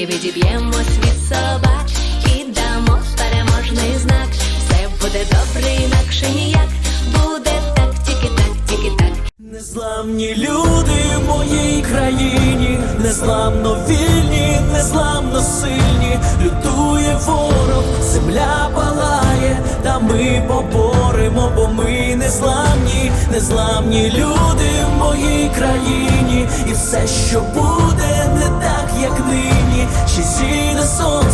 тільки відіб'ємось від собак і дамо переможний знак. Все буде добре, інакше ніяк. Буде так, тільки так, тільки так. Незламні люди в моїй країні, незламно вільні, незламно сильні, лютує ворог, земля палає, та ми поборемо, бо ми незламні, незламні люди в моїй країні, і все, що буде, не так, як нині, she see the sun.